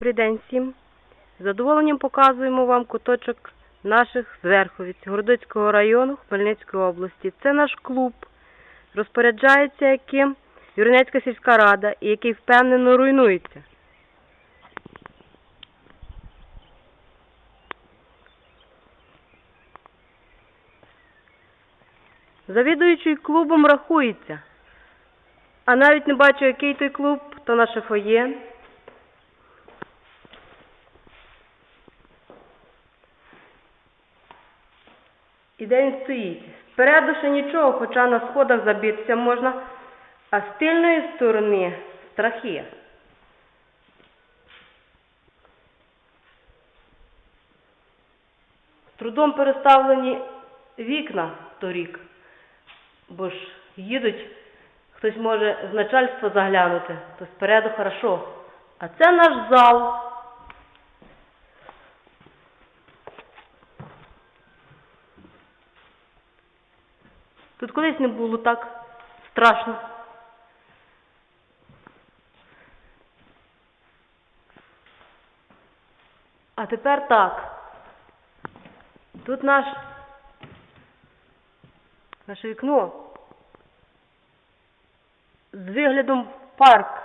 Добрий день всім. З задоволенням показуємо вам куточок наших Зверховіць Городоцького району Хмельницької області. Це наш клуб, розпоряджається яким Юринецька сільська рада і який впевнено руйнується. Завідуючий клубом рахується. А навіть не бачу, який той клуб, то наше фоє. І де він стоїть? Спереду ще нічого, хоча на сходах забитися можна, а з тильної сторони страхи. Трудом переставлені вікна торік, бо ж їдуть, хтось може з начальства заглянути, то спереду хорошо. А це наш зал. Тут колись не було так страшно. А тепер так. Тут наш наше вікно з виглядом парк,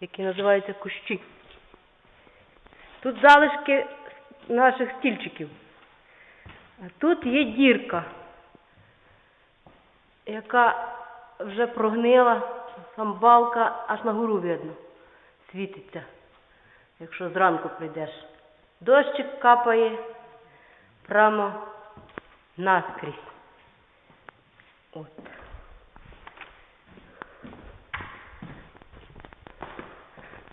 який називається Кущі. Тут залишки наших стільчиків. Тут є дірка, яка вже прогнила, там балка аж на гору видно, світиться, якщо зранку прийдеш. Дощик капає прямо наскрізь. От.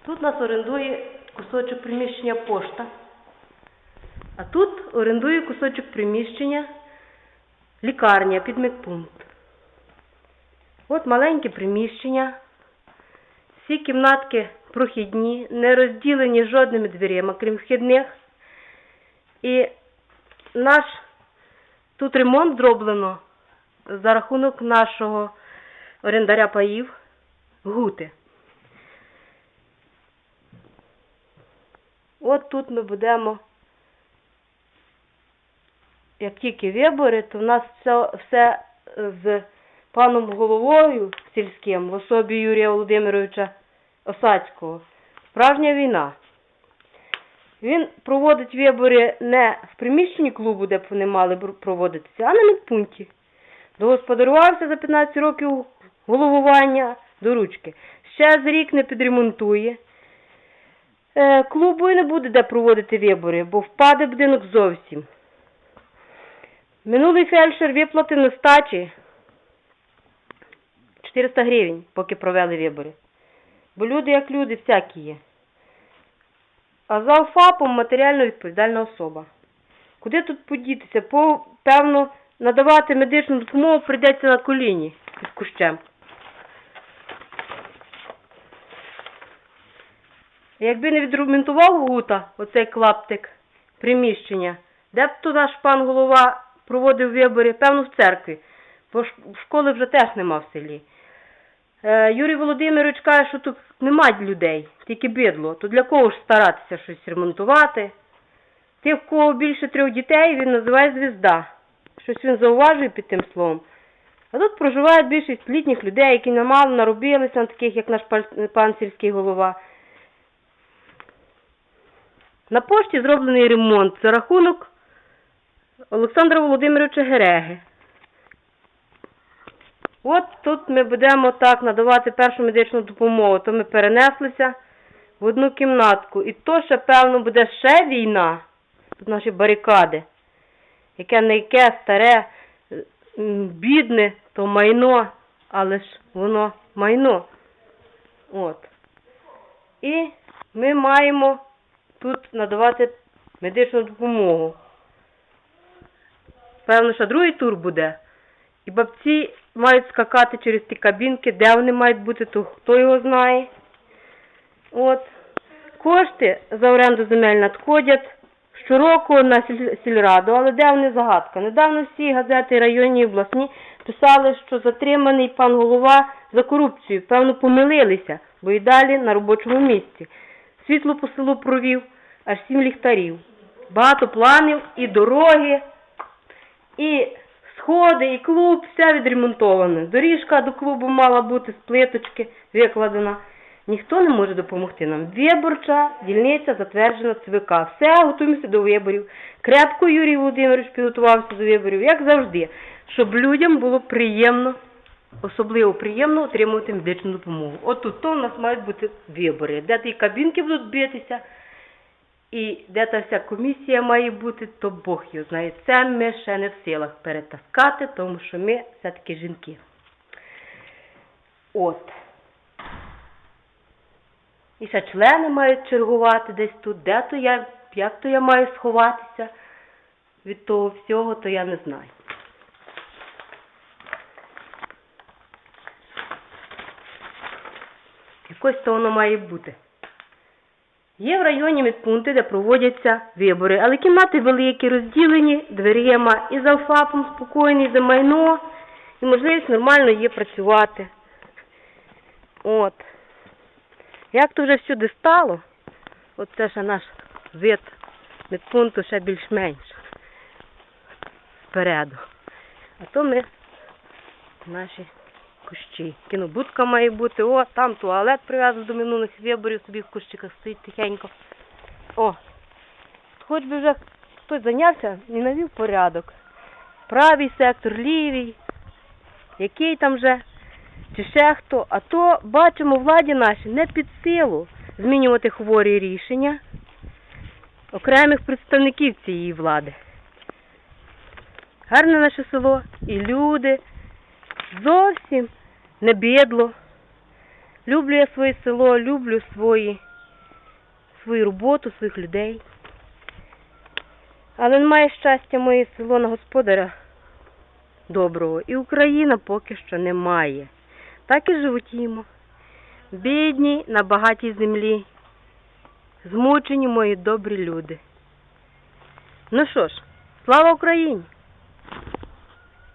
Тут нас орендує кусочок приміщення пошта. А тут орендує кусочок приміщення лікарня, підмедпункт. От маленьке приміщення. Всі кімнатки прохідні, не розділені жодними дверима, крім вхідних. І наш тут ремонт зроблено за рахунок нашого орендаря паїв Гути. От тут ми будемо тільки вибори, то в нас все, все з паном головою сільським, в особі Юрія Володимировича Осацького. Справжня війна. Він проводить вибори не в приміщенні клубу, де б вони мали проводитися, а на медпункті. Догосподарувався за 15 років головування до ручки. Ще з рік не підремонтує. Е, Клубу і не буде де проводити вибори, бо впаде будинок зовсім. Минулий фельдшер виплатив на стачі 400 гривень, поки провели вибори. Бо люди як люди всякі є. А за ФАПом матеріально відповідальна особа. Куди тут подітися? По, певно, надавати медичну допомогу прийдеться на коліні під кущем. Якби не відремонтував гута, оцей клаптик приміщення, де б туди ж пан голова проводив вибори, певно, в церкві, бо школи вже теж нема в селі. Е, Юрій Володимирович каже, що тут нема людей, тільки бидло. То для кого ж старатися щось ремонтувати? Тих, в кого більше трьох дітей, він називає звізда. Щось він зауважує під тим словом. А тут проживають більшість літніх людей, які немало наробилися на таких, як наш пан сільський голова. На пошті зроблений ремонт за рахунок Олександра Володимировича Гереги. От тут ми будемо так надавати першу медичну допомогу. То ми перенеслися в одну кімнатку. І то ще, певно, буде ще війна. Тут наші барикади. Яке не яке старе, бідне, то майно, але ж воно майно. От. І ми маємо тут надавати медичну допомогу. Певно, що другий тур буде. І бабці мають скакати через ті кабінки, де вони мають бути, то хто його знає. От. Кошти за оренду земель надходять щороку на сільраду, але де вони загадка? Недавно всі газети районні і обласні писали, що затриманий пан голова за корупцію. Певно, помилилися. бо і далі на робочому місці. Світло по селу провів, аж сім ліхтарів. Багато планів і дороги, і сходи, і клуб, все відремонтоване. Доріжка до клубу мала бути з плиточки викладена. Ніхто не може допомогти нам. Виборча дільниця затверджена ЦВК. Все, готуємося до виборів. Крепко Юрій Володимирович підготувався до виборів, як завжди, щоб людям було приємно, особливо приємно отримувати медичну допомогу. От тут то у нас мають бути вибори, де ті кабінки будуть битися, і де та вся комісія має бути, то Бог його знає. Це ми ще не в силах перетаскати, тому що ми все-таки жінки. От. І ще члени мають чергувати десь тут. Де то я, як то я маю сховатися від того всього, то я не знаю. Якось то воно має бути. Є в районі медпункти, де проводяться вибори, але кімнати великі, розділені дверима і за ФАПом спокійний, за майно, і можливість нормально є працювати. От. Як то вже всюди стало, от це ще наш вид медпункту ще більш-менш впереду. А то ми наші кущі. Кінобудка має бути, о, там туалет прив'язаний до минулих виборів, собі в кущиках стоїть тихенько. О, хоч би вже хтось зайнявся і навів порядок. Правий сектор, лівий, який там вже, чи ще хто. А то бачимо владі наші не під силу змінювати хворі рішення окремих представників цієї влади. Гарне наше село і люди. Зовсім не бідло. Люблю я своє село, люблю свої, свою роботу, своїх людей. Але немає щастя моє село на господаря доброго. І Україна поки що не має. Так і животімо. Бідні на багатій землі. Змучені мої добрі люди. Ну що ж, слава Україні!